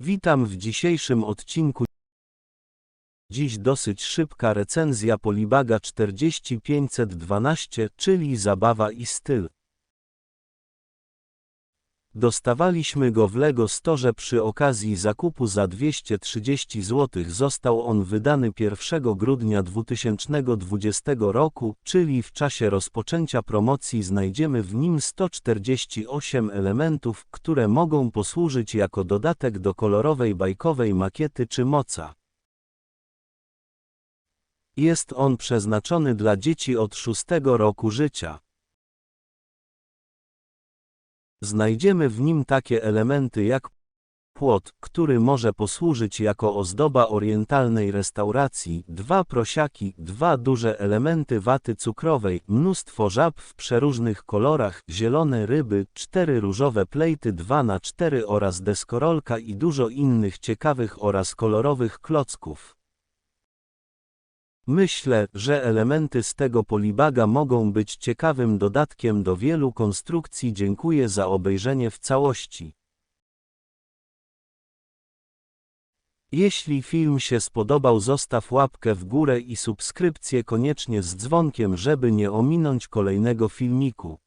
Witam w dzisiejszym odcinku. Dziś dosyć szybka recenzja Polibaga 40512, czyli zabawa i styl. Dostawaliśmy go w Lego Store przy okazji zakupu za 230 zł. Został on wydany 1 grudnia 2020 roku, czyli w czasie rozpoczęcia promocji znajdziemy w nim 148 elementów, które mogą posłużyć jako dodatek do kolorowej bajkowej makiety czy moca. Jest on przeznaczony dla dzieci od 6 roku życia. Znajdziemy w nim takie elementy jak płot, który może posłużyć jako ozdoba orientalnej restauracji, dwa prosiaki, dwa duże elementy waty cukrowej, mnóstwo żab w przeróżnych kolorach, zielone ryby, cztery różowe plejty 2 na 4 oraz deskorolka i dużo innych ciekawych oraz kolorowych klocków. Myślę, że elementy z tego polibaga mogą być ciekawym dodatkiem do wielu konstrukcji. Dziękuję za obejrzenie w całości. Jeśli film się spodobał zostaw łapkę w górę i subskrypcję koniecznie z dzwonkiem żeby nie ominąć kolejnego filmiku.